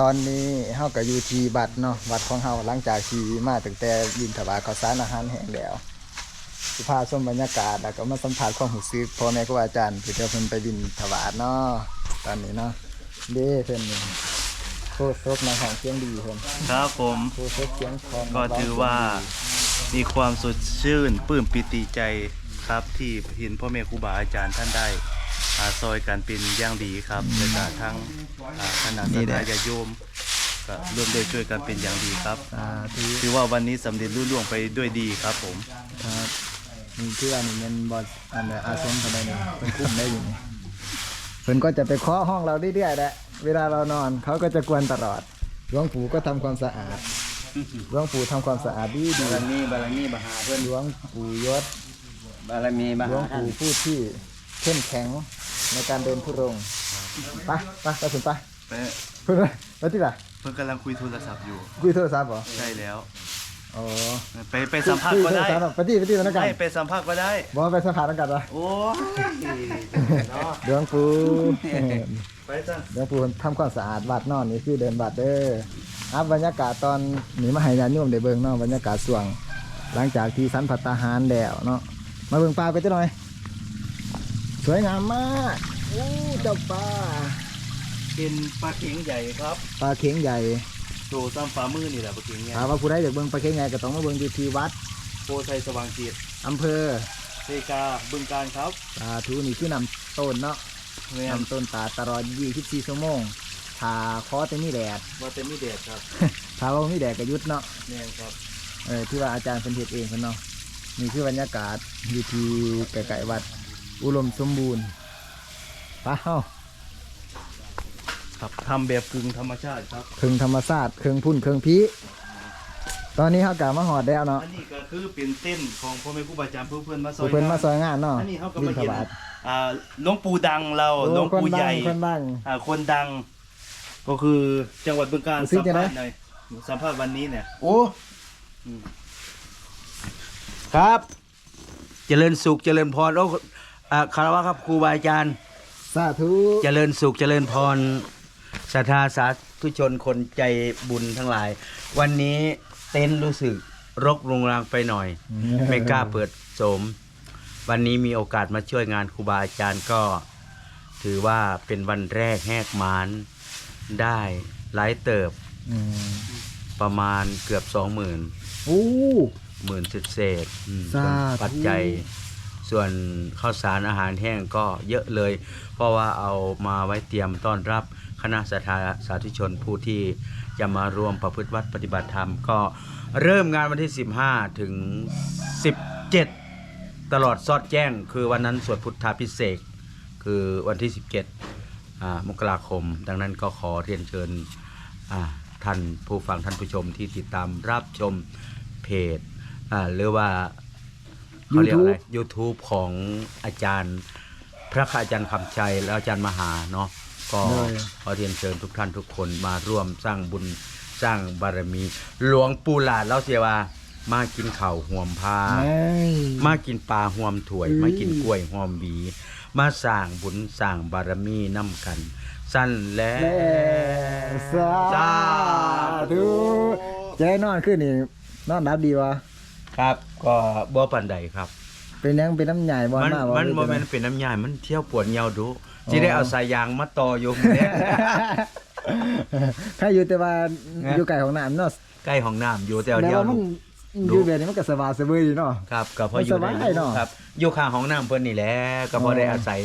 ตอนนี้เฮาก็อยู่ที่วัดเนาะวัดของเฮาหลังจากที่มาตั้งแต่ยินถวายข้าวสารอาหารแห้งแล้วสิพาชมบรรยากาศแล้วก็มาสัมผัสความรู้สึกพ่อแม่ครูอาจารย์ที่เจ้าเพิ่นไปบินถวายเนาะตอนนี้เนาะเด้เพิ่นนี่โคตรซกในห้องเสียงดีเพิ่นครับผมโคตรซกเสียงของก็ถือว่ามีความสดชื่นปลื้มปิติใจครับที่เห็นพ่อแม่ครูบาอาจารย์ท่านได้ อาซอยกันเป็นอย่างดีครับและก็ทั้งอ่าคณะสัตยาญาติโยมก็ร่วมด้วยช่วยกันเป็นอย่างดีครับ สาธุถือว่าวันนี้สำเร็จรุ่ล่วงไปด้วยดีครับผม ครับนี่คืออันนี้มันบ่อันเนี้ยอาสมเท่าใดนี่เพิ่นคุมได้อยู่นี่เพิ่นก็จะไปเคาะห้องเราเรื่อยๆแหละเวลาเรานอนเขาก็จะกวนตลอดหลวงปู่ก็ทำความสะอาดหลวงปู่ทำความสะอาดดีดีบารมีบารมีมหาเพื่อนหลวงปู่ยศบารมีมหลวหางท่านปู่ผู้ที่เข้มแข็ง ในการเดินทุรงค์ไปไปไปถึงไปไปเพิ่นไปที่ไหนเพิ่งกำลังคุยโทรศัพท์อยู่ คุยโทรศัพท์เหรอใช่แล้วอ๋อไปไปสัมภาษณ์ก็ได้คุยโทรศัพท์เหรอไปที่ไปที่นั่นกันให้ไปสัมภาษณ์ก็ได้บอกว่าไปสัมภาษณ์นั่นกันเหรอโอ้ยเนาะหลวงปู่ไปจ้ะหลวงปู่ทำความสะอาดวัดเนอนนี่คือเดินวัดเด้ออัพบรรยากาศตอนหนีมาให้ญาติโยมได้เบิ่งเนาะบรรยากาศสวง หลังจากที่สันพัตตาหารแล้วเนาะมาเบิ่งปลาไปจ้ะหน่อย สวยงามมากอู้เจ้าปลาเป็นปลาเข็งใหญ่ครับปลาเข็งใหญ่โตซ้ำฝ่ามือนี่แหละปลาเข็งใหญ่ถามว่าผู้ใดอยากเบิ่งปลาเข็งใหญ่ก็ต้องมาเบิ่งอยู่ที่วัดโพไทยสว่างจิตอำเภอเซกาบึงการครับสาธุนี่คือนำต้นเนาะแม่นนำต้นตาลตลอด24ชั่วโมงถ้าคอแต่มีแดดว่าเต็มมีเดชครับถ้าว่ามีแดดก็หยุดเนาะแม่นครับเออที่ว่าอาจารย์เป็นเฮ็ดเองเพิ่นเนาะนี่คือบรรยากาศอยู่ที่ไกลๆวัด อุดมสมบูรณ์ไปเฮาครับทำแบบกึ่งธรรมชาติครับ เครื่องธรรมศาสตร์เครื่องพุ่นเครื่องพีตอนนี้เฮากะมาหอดแล้วเนาะอันนี้ก็คือเป็นเต้นของพ่อแม่ครูบาอาจารย์เพื่อเพื่อนมาซอผู้ยเพิ่นมาซงอยงานเนาะอันนี้เขาก็บิมาณฑเห็นบาตอ่าหลวงปู่ดังเราหลวงคนปู่ใหดัญ่งคนดัง อ่าคนดัง ก็คือจังหวัดบึงกาฬรู้สึสักมจะได้ภาษณ์หน่อยสัมภาษณ์วันนี้เนี่ย โอ้ครับ เจริญสุขเจริญพรโอ้ อ่าคารวะครับครูบาอาจารย์ สาธุเจริญสุขเจริญพรศรัทธาสาธุชนคนใจบุญทั้งหลาย วันนี้เต็นท์รู้สึกรกรุงรังไปหน่อย ไม่กล้าเปิดโสม วันนี้มีโอกาสมาช่วยงานครูบาอาจารย์ก็ ถือว่าเป็นวันแรกแหกมานได้หลายเติบอืมประมาณเกือบสองหมื่น โอ้ หมื่นเศษเศษๆอืมสาส่วนธุ ปัจจัย ส่วนข้าวสารอาหารแห้งก็เยอะเลย เพราะว่าเอามาไว้เตรียมต้อนรับคณะสัทธาสาธุชนผู้ที่จะมาร่วมประพฤติวัดปฏิบัติธรรม ก็เริ่มงานวันที่ 15 ถึง 17 ตลอดซอดแจ้ง คือวันนั้นสวดพุทธาพิเศษคือวันที่ 17 มกราคม ดังนั้นก็ขอเรียนเชิญท่านผู้ฟังท่านผู้ชมที่ติดตามรับชมเพจหรือว่า เขาเรียกอะไร YouTube ของอาจารย์ พระอาจารย์คำชัยและอาจารย์มหาเนาะก็ขอเรียนเชิญทุกท่านทุกคนมาร่วมสร้างบุญสร้างบารมี หลวงปู่หลาดเล่าเสียว่ามากินข้าวห่วมพาแม่มากินปลาห่วมถ้วย มากินกล้วยห่วมหวี มาสร้างบุญสร้างบารมีน้ำกัน สั้นและแม่สาสาธุธุจะได้นอนขึ้นนี่นอนรับดีวะ ครับ ก็บ่ปันใดครับ เป็นยังเป็นน้ำใหญ่บ่มันมาบ่มันหรือบ่เป็แม่นนเป็นน้ำยายมันเที่ยวปวดเหี่ยวดูอ๋อสิได้เอาสายยางมาต่ออยู่เนี่ยถ้าอยู่แต่ว่านะ อยู่ไกลของน้ำเนาะใกล้ห้องน้ำอยู่แต่แต่เดียว ว่ามันดู อยู่แบบนี้มันก็สบายสบายดีเนาะ ครับก็พออยู่มันสได้บายอยู่เนาะ ครับอยู่ข้างห้องน้ำเพิ่นนี่แหละก็พออ๋อได้อาศัย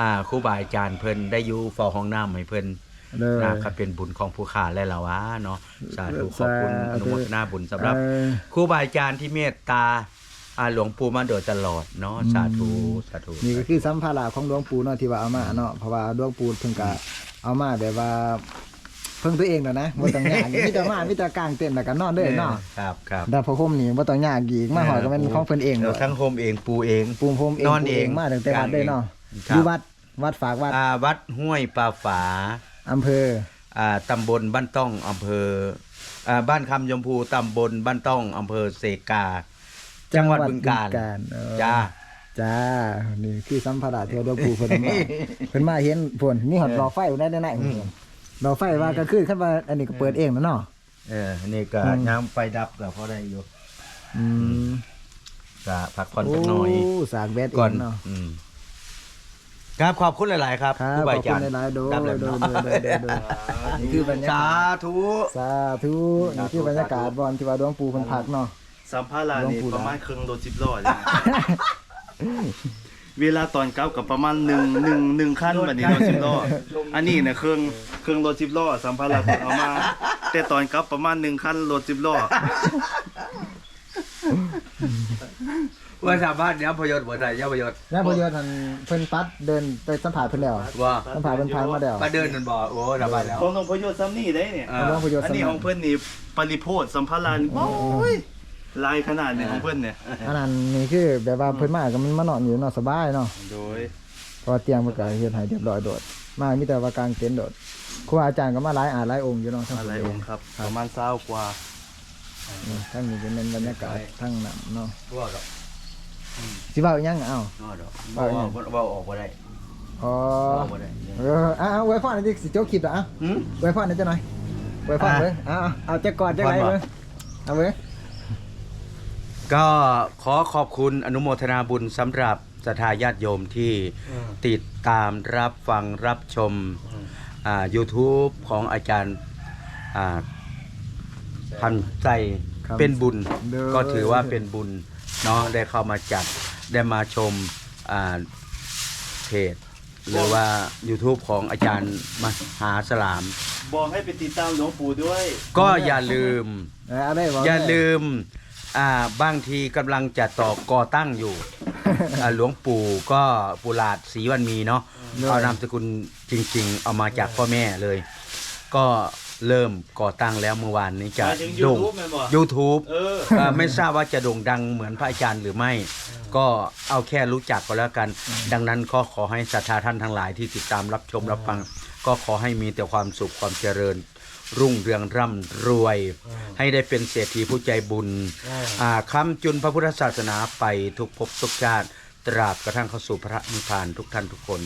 อ่าครูบาอาจารย์เพิ่นได้อยู่เฝ้าห้องน้ำให้เพิ่น เลยนะครับเป็นบุญของผู้ขาและละวะเนาะสาธุขอบคุณสาธุอนุโมทนาบุญสำหรับ เออครูบาอาจารย์ที่เมตตาอ่าหลวงปู่มาโดยตลอดเนาะสาธุสาธุนี่ก็คือสัมภาระของหลวงปู่เนาะที่ว่าเอามาเนาะเพราะว่าหลวงปู่เพิ่งก็เอามาแบบว่า เพิ่งตัวเองแล้วนะบ่ต้องยากมีแต่มามีแต่กางเต็นท์แล้วก็นอนเด้อเนาะครับครับดาวพระพรหมนี่บ่ต้องยากอีกมาหอยก็เป็นของเพิ่นเองเออทั้งโฮมเองปูเอง ปูพรมเองนอนปูเองมาตั้งแต่วัดเด้อเนาะครับ อยู่วัดวัดฝากวัด อ่าวัดห้วยปลาฝา อำเภออ่าตำบลบ้านต้องอำเภออ่าบ้านคำยมพูตำบลบ้านต้องอำเภอเสกา จังหวัดบึงกาฬเออจ้า จ้า นี่คือสัมภาระที่หลวงปู่เพิ่นเอามาเพิ่นมาเห็นผลมีหอดหลอดไฟอยู่ในในในเพิ่นดอกไฟว่าก็คือคันว่าอันนี้ก็เปิดเองแล้วเนาะ เออนี่ก็อืมยามไฟดับก็พอได้อยู่อืมก็พักผ่อนสักหน่อยโสร้างแบดเอก่อนงเนาะ อืม ครับขอบคุณหลาย ๆ ครับครับผู้ขบาอบอาคุจารณย์หลายๆโดยครับโดเลยยโดยโดยโดยโดยนี่คือบรรยากาสาศธุ สาธุนี่คือบรรยากาศบอนที่ว่าหลวงปู่เพิ่นพักเนาะ สัมภาระนี่หลวงปู่นะประมาณครึ่งโลจิบล้อเลยนะ เวลาตอนเก้ากับประมาณหนึ่งหนึ่งหนึ่งขั้นบัดนี้รถสิบล้ออันนี้เนี่ยเครื่องเครื่องรถสิบล้อสัมภาระเอามา แต่ตอนกลับประมาณหนึ่งขั้นรถสิบล้อ ว่าสามารถย้ำพยศบ่ได้ย้ำพยศแล้วพอเยอะท่านเพิ่นปัดเดินไปสัมผัสเพิ่นแล้วว่าสัมผัสเพิ่นผ่านมาแล้วมาเดินนั่นบ่โอ้สบายแล้วของหลวงพ่อโยศซ้ำนี่ได้เนี่ยอ่าหลวงพ่อโยอันนี้ของเพิ่นนี่ปริโพธสัมภาระนี่โอ้ยลายขนาดนี้ของเพิ่นเนี่ย อันนั้นนี่คือแบบว่าเพิ่นมาก็มันมานอนอยู่เนาะสบายเนาะโดยเพราะว่าเตียงมันก็เฮ็ดให้เรียบร้อยโดด มามีแต่ว่ากางเต็นท์โดดครูอาจารย์ก็มาหลายอาหลายองค์อยู่เนาะทั้งอะไรผู้องค์ครับประมาณเศร้ากว่านี่ทั้งนี้จะเป็นบรรยากาศทั้งนั้นเนาะ ว่าดอก สิเว้าอีหยังเอ้าว่าดอกว่าว่าไงว่าออกบ่ได้อ๋อว่าบ่ได้เอออะเอาไว้ฟังหน่อยดิสิโจกคลิปอะหืมไว้ฟังหน่อยจ้ะหน่อยไว้ฟังอะเบิ่งเอาเอาเอาจะกอดจะไรก่อนบ่เบิ่งเอาเบิ่งก็ขอขอบคุณอนุโมทนาบุญสำหรับศรัทธาญาติโยมที่ติดตามรับฟังรับชมอ่า YouTube ของอาจารย์อ่าพันใจเป็นบุญก็ถือว่าเป็นบุญ เนาะได้เข้ามาจัดได้มาชมอ่าเพจหรือว่า YouTube ของอาจารย์มหาสลาม บอกให้ไปติดตามหลวงปู่ด้วย ก็อย่าลืม เออเอาได้บ่อย่าลืมอ่าบางทีกำลังจะต่อก่อตั้งอยู่ อ่าหลวงปู่ก็ปุราชศรีวันมีเนาะเอานามสกุลจริง ๆ เอามาจากพ่อแม่เลย ก็ เริ่มก่อตั้งแล้วเมื่อวานนี้จะหมายถึงโด่ง YouTube แม่นบ่ YouTube เอออ่าไม่ทราบว่าจะโด่งดังเหมือนพระอาจารย์หรือไม่ ก็เอาแค่รู้จักก็แล้วกัน ดังนั้นก็ขอให้ศรัทธาท่านทั้งหลายที่ติดตามรับชมรับฟัง ก็ขอให้มีแต่ความสุขความเจริญ รุ่งเรืองร่ำรวยให้ได้เป็นเศรษฐีผู้ใจบุญอ่าคำจุนพระพุทธศาสนาไปทุกภพทุกชาติ ตราบกระทั่งเข้าสู่พระนิพพานทุกท่านทุกคน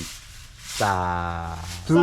สาถู